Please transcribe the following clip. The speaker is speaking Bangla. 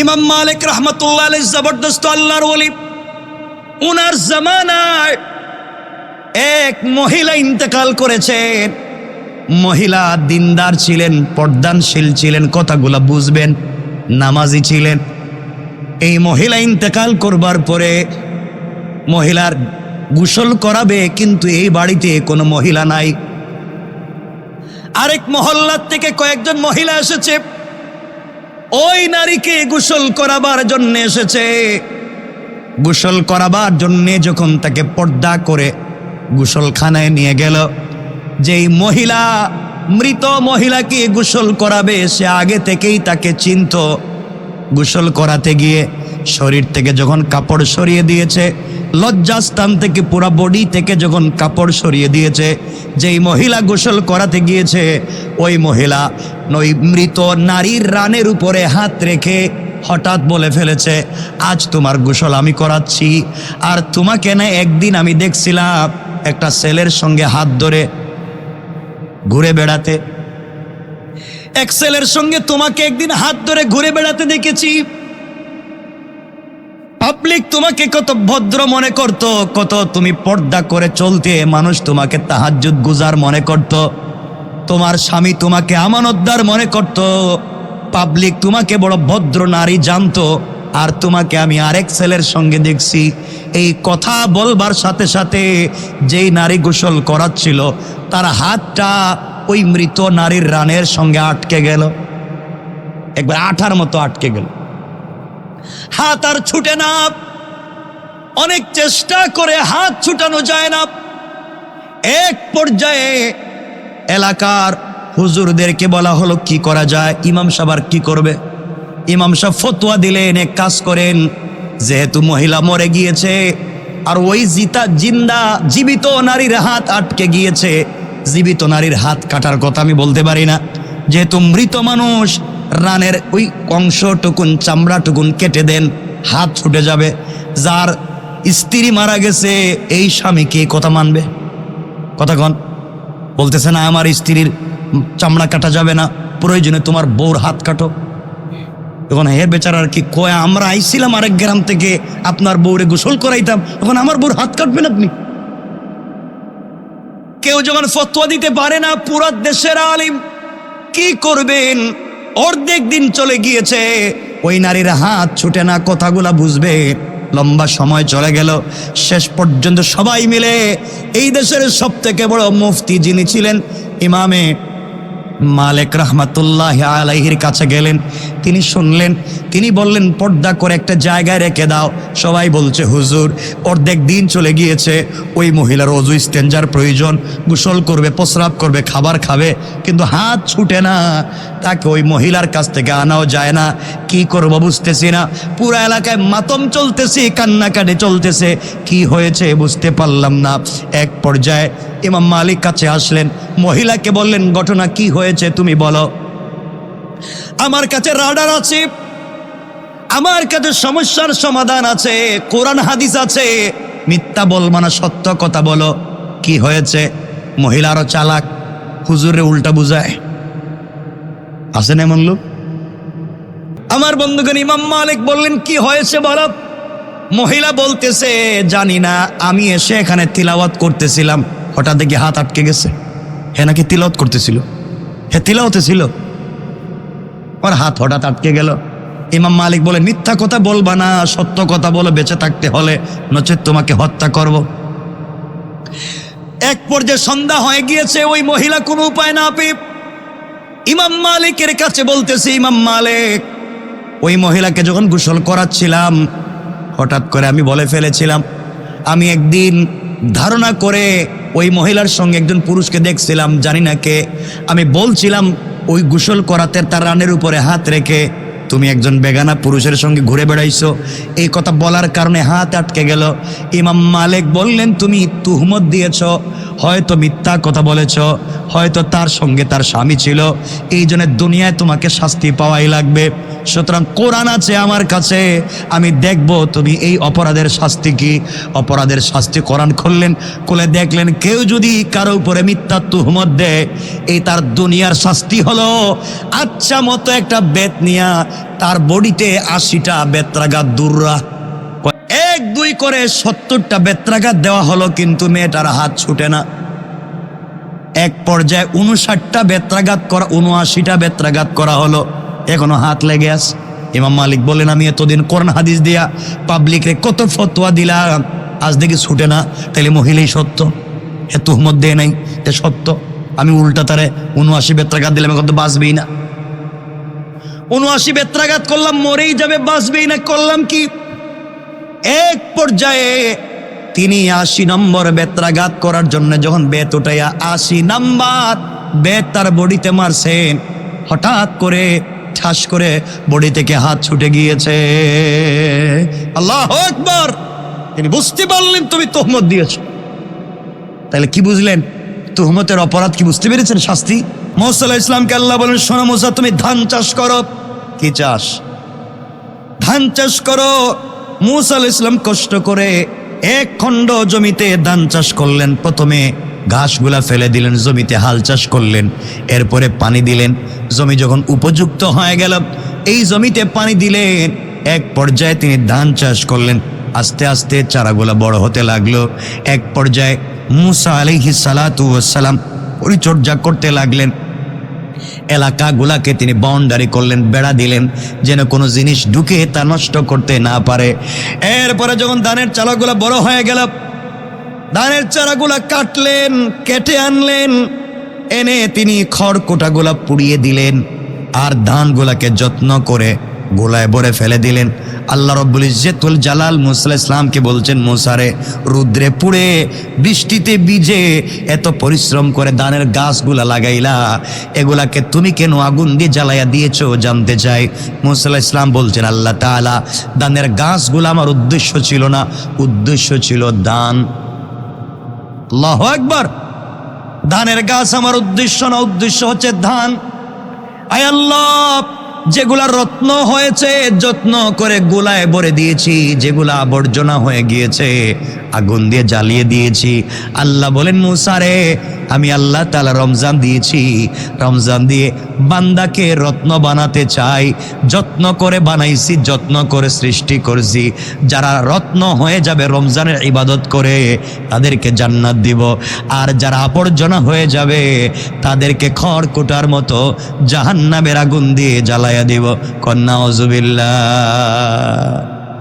ইমাম মালিক রহমতুল্লাহ আলাই জবরদস্ত আল্লাহর ওলি। উনার জামানায় এক মহিলা ইন্তেকাল করেছেন মহিলা দিনদার ছিলেন, পর্দানশীল ছিলেন, কথাগুলো বুঝবেন, নামাজি ছিলেন। এই মহিলা ইন্তেকাল করবার পরে মহিলার গোসল করাবে, কিন্তু এই বাড়িতে কোনো মহিলা নাই। আরেক মহল্লার থেকে কয়েকজন মহিলা এসেছে। ওই নারীকে গোসল করাবার জন্য এসেছে। গোসল করাবার জন্যে যখন তাকে পর্দা করে গোসলখানায় নিয়ে গেল, যেই মহিলা, মৃত মহিলাকে গোসল করাবে, সে আগে থেকেই তাকে চিনত। গোসল করাতে গিয়ে শরীর থেকে যখন কাপড় সরিয়ে দিয়েছে, লজ্জাস্থান থেকে পুরা বডি থেকে যখন কাপড় সরিয়ে দিয়েছে, যেই মহিলা গোসল করাতে গিয়েছে, ওই মহিলা ওই মৃত নারীর রানের উপরে হাত রেখে হঠাৎ বলে ফেলেছে, আজ তোমার গোসল আমি করাচ্ছি, আর তোমাকে না একদিন আমি দেখছিলাম একটা ছেলের সঙ্গে হাত ধরে ঘুরে বেড়াতে। এক ছেলের সঙ্গে তোমাকে একদিন হাত ধরে ঘুরে বেড়াতে দেখেছি পাবলিক তোমাকে কত ভদ্র মনে করত, কত তুমি পর্দা করে চলতে মানুষ তোমাকে তাহাজ্জুদ গুজার মনে করত। তোমার স্বামী তোমাকে আমানতদার মনে করত। পাবলিক তোমাকে বড় ভদ্র নারী জানতো। আর তোমাকে আমি আরেক ছেলের সঙ্গে দেখছি। এই কথা বলবার সাথে সাথে যেই নারী গোসল করাচ্ছিল, তার হাতটা ওই মৃত নারীর রানের সঙ্গে আটকে গেল। একবার আঠার মতো আটকে গেল। হাত আর ছুটে না। অনেক চেষ্টা করে হাত ছুটানো যায় না। এক পর্যায়ে এলাকার হুজুরদেরকে বলা হলো, কি করা যায়? ইমাম সাহেব কি করবে? ইমাম সাহেব ফতোয়া দিলেন, এক কাজ করেন, যেহেতু মহিলা মরে গিয়েছে, আর ওই জিতা জিন্দা জীবিত নারীর হাত আটকে গিয়েছে। জীবিত নারীর হাত কাটার কথা আমি বলতে পারি না। যেহেতু মৃত মানুষ রানের ওই অংশটুকুন চামড়াটুকুন কেটে দেন, হাত ছুটে যাবে। যার স্ত্রী মারা গেছে, এই স্বামীকে কথা মানবে? কথা কন। বলতেছে না, আমার স্ত্রীর চামড়া কাটা যাবে না, প্রয়োজনে তোমার বউর হাত কাটো। তখন হে বেচারার কি কয়, আমরা আইছিলাম আরেক গ্রাম থেকে, আপনার বউরে গোসল করাইতাম এখন আমার বউর হাত কাটবেন আপনি? কেউ যখন ফতোয়া দিতে পারে না, পুরা দেশের আলিম, কি করবেন? অর্ধেক দিন চলে গিয়েছে। ওই নারীর হাত ছুটে না, কথাগুলা বুঝবে। লম্বা সময় চলে গেল। শেষ পর্যন্ত সবাই মিলে এই দেশের সব থেকে বড় মুফতি যিনি ছিলেন, ইমামে মালেক রহমাতুল্লাহ আলাইহির কাছে গেলেন। তিনি শুনলেন, তিনি বললেন, পর্দা করে একটা জায়গায় রেখে দাও। সবাই বলছে, হুজুর, অর্ধেক দিন চলে গিয়েছে। ওই মহিলার অজু, স্টেঞ্জার প্রয়োজন। গোসল করবে, প্রস্রাব করবে, খাবার খাবে, কিন্তু হাত ছুটে না। তাকে ওই মহিলার কাছ থেকে আনাও যায় না। কি করব বুঝতেছি না। পুরো এলাকায় মাতম চলতেছে, কান্নাকাটি চলতেছে। কি হয়েছে বুঝতে পারলাম না। এক পর্যায়ে ইমাম মালিক কাছে আসলেন। মহিলাকে বললেন, ঘটনা কি হয়েছে, তুমি বলো। আমার কাছে রাডার আছে, আমার কাছে সমস্যার সমাধান আছে, কোরআন হাদিস আছে। মিথ্যা বলব না সত্য কথা বলো, কি হয়েছে? মহিলারও চালাক, হুজুরে উল্টা বুঝায়। আছেন এমন লোক? আমার বন্ধুগণ, ইমাম মালিক বললেন, কি হয়েছে বলো? মহিলা বলতেছে, জানি না, আমি এসে এখানে তিলাওয়াত করতেছিলাম। হঠাৎ দেখি হাত আটকে গেছে। হে, নাকি তিলাওয়াত করতেছিল? হে তিলাওতে ছিল। ওর হাত হঠাৎ আটকে গেল। ইমাম মালিক বলে, মিথ্যা কথা বলবা না, সত্য কথা বলে, বেঁচে থাকতে হলে নচেত তোমাকে হত্যা করব। এক পর্যায়ে সন্ধ্যা হয়ে গিয়েছে, ওই মহিলা কোনো উপায় না পেয়ে ইমাম মালিকের কাছে বলতেছে, ইমাম মালিক, ওই মহিলাকে যখন গোসল করাচ্ছিলাম, হঠাৎ করে আমি বলে ফেলেছিলাম, আমি একদিন ধারণা করে ওই মহিলার সঙ্গে একজন পুরুষকে দেখছিলাম, জানি না কে। আমি বলছিলাম, ওই গোসল করাতে তার রানের উপরে হাত রেখে তুমি একজন বেগানা পুরুষের সঙ্গে ঘুরে বেড়াইছো। এই কথা বলার কারণে হাত আটকে গেল। ইমাম মালিক বললেন, তুমি তুহমত দিয়েছ। হয়তো মিথ্যা কথা বলেছ, হয়তো তার সঙ্গে তার স্বামী ছিল, এই জন্য দুনিয়ায় তোমাকে শাস্তি পাওয়াই লাগবে। সুতরাং কোরআন আছে আমার কাছে, আমি দেখব তুমি এই অপরাধের শাস্তি কি। অপরাধের শাস্তি কোরআন খুললেন, খুলে দেখলেন কেউ যদি কারও উপরে মিথ্যা তুহমত দেয়, এই তার দুনিয়ার শাস্তি হলো। আচ্ছা মতো একটা বেত নিয়া তার বডিতে আশিটা বেত্রাঘাত দূররা এক দুই করে সত্তরটা বেত্রাঘাত দেওয়া হলো, কিন্তু মেয়েটার হাত ছুটে না। এক পর্যায়ে উনষাটটা বেত্রাঘাত করা উনআশিটা বেত্রাঘাত করা হলো। এখনও হাত লেগে আছে। ইমাম মালিক বলেন আমি এতদিন কোরআন হাদিস দিয়া পাবলিকরে কত ফতোয়া দিলাম, আজ দেখি ছুটে না। তাহলে মহিলাই সত্য, এ তুহমত দেয় নাই, এ সত্য। আমি উল্টা তারে উনআশি বেত্রাঘাত দিলাম, এখন তো বাঁচবেই না। উনআশি বেত্রাঘাত করলাম, মরেই যাবে, বাঁচবেই না, করলাম কি? এক পর্যায়ে তিনি আশি নম্বর বেত্রাঘাত করার জন্য যখন বেত উঠাইয়া আশি নম্বর বেত তার বডিতে মারছেন, হঠাৎ করে ঠাস করে বডি থেকে হাত ছুটে গিয়েছে। আল্লাহ একবার তিনি বুঝতে পারলেন তুমি তোহমত দিয়েছ। তাহলে কি বুঝলেন? তুহমতের অপরাধ কি বুঝতে পেরেছেন শাস্তি? মৌসাল্লাহ ইসলামকে আল্লাহ বলেন সোনা মোসা, তুমি ধান চাষ করো। কি চাষ? ধান চাষ করো। মুসা ইসলাম কষ্ট করে এক খণ্ড জমিতে ধান চাষ করলেন। প্রথমে ঘাসগুলা ফেলে দিলেন, জমিতে হাল চাষ করলেন, এরপরে পানি দিলেন। জমি যখন উপযুক্ত হয়ে গেল, এই জমিতে পানি দিলেন এক পর্যায়ে তিনি ধান চাষ করলেন। আস্তে আস্তে চারাগুলা বড় হতে লাগল। এক পর্যায়ে মুসা আলিহি সালাতু সালাম পরিচর্যা করতে লাগলেন। এলাকাগুলাকে তিনি বাউন্ডারি করলেন, বেড়া দিলেন, যেন কোনো জিনিস ঢুকে তা নষ্ট করতে না পারে। এরপরে যখন ধানের চালাগুলো বড় হয়ে গেল, ধানের চারাগুলা কাটলেন, কেটে আনলেন, এনে তিনি খড়কোটাগুলা পুড়িয়ে দিলেন, আর ধানগুলাকে যত্ন করে গোলায় ভরে ফেলে দিলেন। আল্লাহ রব্বুল ইজ্জতুল জালাল মুসা ইসলামকে বলছেন মুসারে রুদ্রে পুড়ে, বৃষ্টিতে বিজে এত পরিশ্রম করে ধানের গাছগুলা লাগাইলা, এগুলাকে তুমি কেন আগুন দিয়ে জ্বালাইয়া দিয়েছ জানতে চাই? মুসা ইসলাম বলছেন, আল্লাহ তাআলা, দানের গাছগুলো আমার উদ্দেশ্য ছিল না, উদ্দেশ্য ছিল দান। আল্লাহ একবার ধানের গাছ আমার উদ্দেশ্য না, উদ্দেশ্য হচ্ছে ধান আয় আল্লাহ যেগুলা রত্ন হয়েছে যত্ন করে গোলায় ভরে দিয়েছি যেগুলা আবর্জনা হয়ে গিয়েছে। আগুন দিয়ে জ্বালিয়ে দিয়েছি। আল্লাহ বলেন মুসারে আমি আল্লাহ তালা রমজান দিয়েছি। রমজান দিয়ে বান্দাকে রত্ন বানাতে চাই, যত্ন করে বানাইছি, যত্ন করে সৃষ্টি করেছি। যারা রত্ন হয়ে যাবে, রমজানের ইবাদত করে তাদেরকে জান্নাত দিব। আর যারা আবর্জনা হয়ে যাবে, তাদেরকে খড় কোটার মতো জাহান্নামের আগুন দিয়ে জ্বালাইয়া দিব। কন্যা অজুবিল্লা